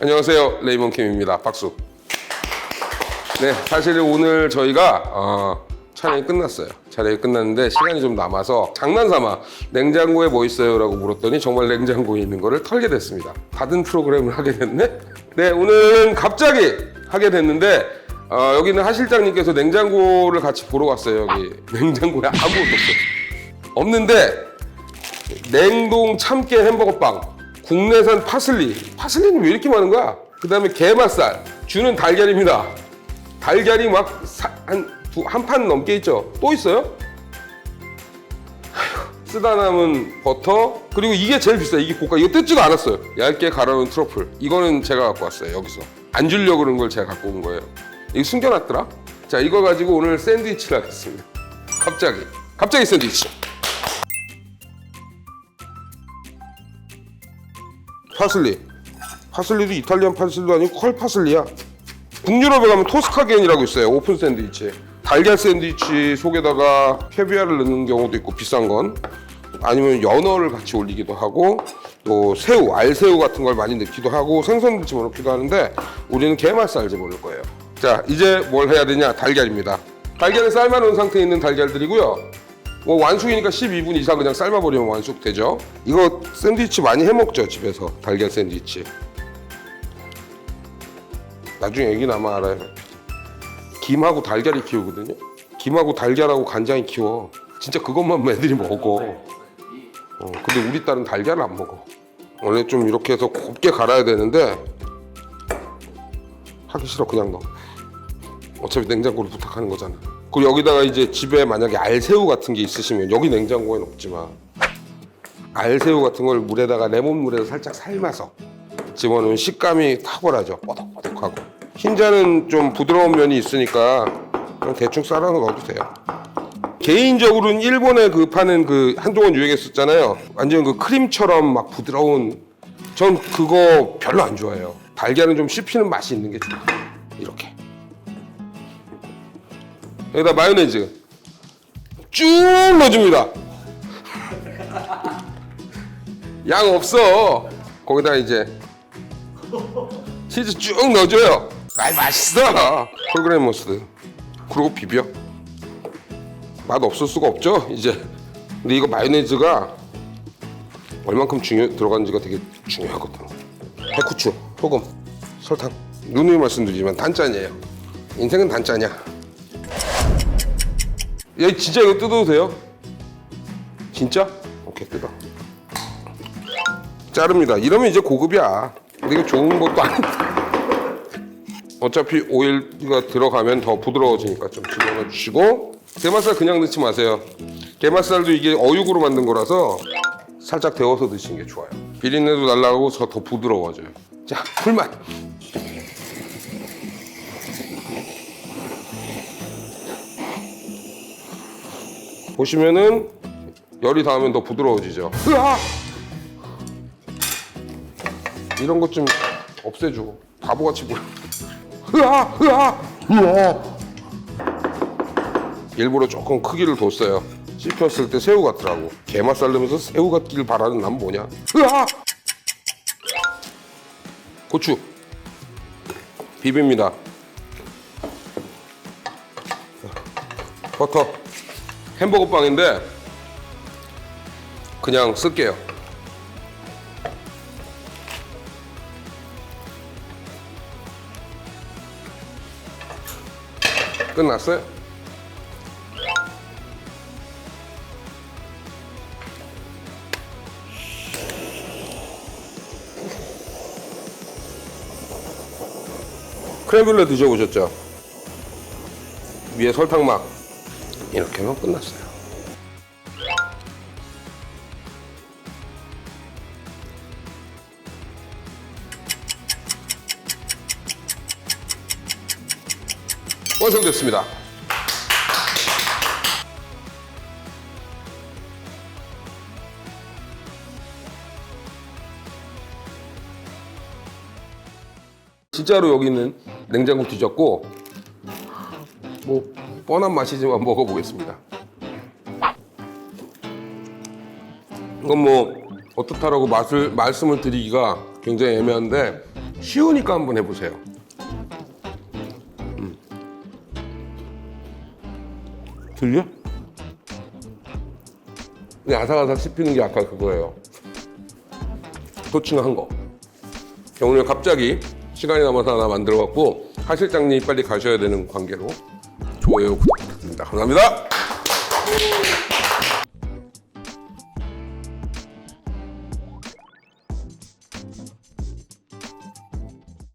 안녕하세요. 레이먼 캠입니다. 박수. 네, 사실 오늘 저희가 어, 촬영이 끝났어요. 촬영이 끝났는데 시간이 좀 남아서 장난삼아 냉장고에 뭐 있어요라고 물었더니 정말 냉장고에 있는 거를 털게 됐습니다. 받은 프로그램을 하게 됐네. 네, 오늘은 갑자기 하게 됐는데 어, 여기는 하 실장님께서 냉장고를 같이 보러 왔어요. 여기 냉장고에 아무것도 없어요. 없는데 냉동 참깨 햄버거 빵, 국내산 파슬리. 파슬리는 왜 이렇게 많은 거야? 그 다음에 게맛살, 주는 달걀입니다. 달걀이 막한판 넘게 있죠. 또 있어요? 쓰다 남은 버터. 그리고 이게 제일 비싸 이게 고가. 이거 뜯지도 않았어요. 얇게 갈아놓은 트러플. 이거는 제가 갖고 왔어요 여기서. 안 주려고 그런 걸 제가 갖고 온 거예요. 이거 숨겨놨더라? 자 이거 가지고 오늘 샌드위치를 하겠습니다. 갑자기. 갑자기 샌드위치 파슬리. 파슬리도 이탈리안 파슬리도 아니고 컬 파슬리야. 북유럽에 가면 토스카겐이라고 있어요. 오픈 샌드위치. 달걀 샌드위치 속에다가 캐비아를 넣는 경우도 있고 비싼 건 아니면 연어를 같이 올리기도 하고 또 새우, 알새우 같은 걸 많이 넣기도 하고 생선도 집어넣기도 하는데 우리는 게맛살 집어넣을 거예요. 자, 이제 뭘 해야 되냐? 달걀입니다. 달걀은 삶아놓은 상태에 있는 달걀들이고요. 뭐 완숙이니까 12분 이상 그냥 삶아버리면 완숙 되죠. 이거 샌드위치 많이 해 먹죠 집에서 달걀 샌드위치. 나중에 얘기 나면 알아요. 김하고 달걀이 키우거든요. 김하고 달걀하고 간장이 키워. 진짜 그것만 애들이 먹어. 어, 근데 우리 딸은 달걀을 안 먹어. 원래 좀 이렇게 해서 곱게 갈아야 되는데 하기 싫어 그냥 넣어. 어차피 냉장고를 부탁하는 거잖아. 그리고 여기다가 이제 집에 만약에 알새우 같은 게 있으시면 여기 냉장고에는 없지만 알새우 같은 걸 물에다가 레몬물에서 살짝 삶아서 집어넣으면 식감이 탁월하죠. 뽀득뽀득하고. 흰자는 좀 부드러운 면이 있으니까 그냥 대충 썰어서 넣어도 돼요. 개인적으로는 일본에 그 파는 그 한동안 유행했었잖아요. 완전 그 크림처럼 막 부드러운 전 그거 별로 안 좋아해요. 달걀은 좀 씹히는 맛이 있는 게 좋아. 이렇게. 여기다 마요네즈 쭉 넣어줍니다. 양 없어. 거기다 이제 치즈 쭉 넣어줘요. 아이 맛있어. 홀그레인 머스드. 그리고 비벼. 맛 없을 수가 없죠. 이제 근데 이거 마요네즈가 얼만큼 중요 들어가는지가 되게 중요하거든. 해쿠추, 소금, 설탕. 누누이 말씀드리지만 단짠이에요. 인생은 단짠이야. 야 진짜 이거 뜯어도 돼요? 진짜? 오케이 뜯어. 자릅니다. 이러면 이제 고급이야. 근데 이거 좋은 것도 아닌데 어차피 오일가 들어가면 더 부드러워지니까 좀 집어넣어 주시고 게맛살 그냥 넣지 마세요. 게맛살도 이게 어육으로 만든 거라서 살짝 데워서 드시는 게 좋아요. 비린내도 날라가고 더 부드러워져요. 자 풀맛 보시면은 열이 닿으면 더 부드러워지죠. 으아! 이런 것 좀 없애줘. 바보같이 보여. 으아! 으아! 으아! 일부러 조금 크기를 뒀어요. 씹혔을 때 새우 같더라고. 게맛살 넣으면서 새우 같길 바라는 난 뭐냐? 으아! 고추. 비빕니다. 버터. 햄버거 빵인데 그냥 쓸게요. 끝났어요? 크렘블레 드셔보셨죠? 위에 설탕 막 이렇게 하면 끝났어요. 완성됐습니다. 진짜로 여기는 냉장고 뒤졌고 뭐 뻔한 맛이지만 먹어보겠습니다. 이건 뭐 어떻다라고 맛을 말씀을 드리기가 굉장히 애매한데 쉬우니까 한번 해보세요. 음. 들려? 근데 아삭아삭 씹히는 게 아까 그거예요. 도칭한 거. 오늘 갑자기 시간이 남아서 하나 만들어갖고 하 실장님 빨리 가셔야 되는 관계로 좋아요 부탁드립니다. 감사합니다.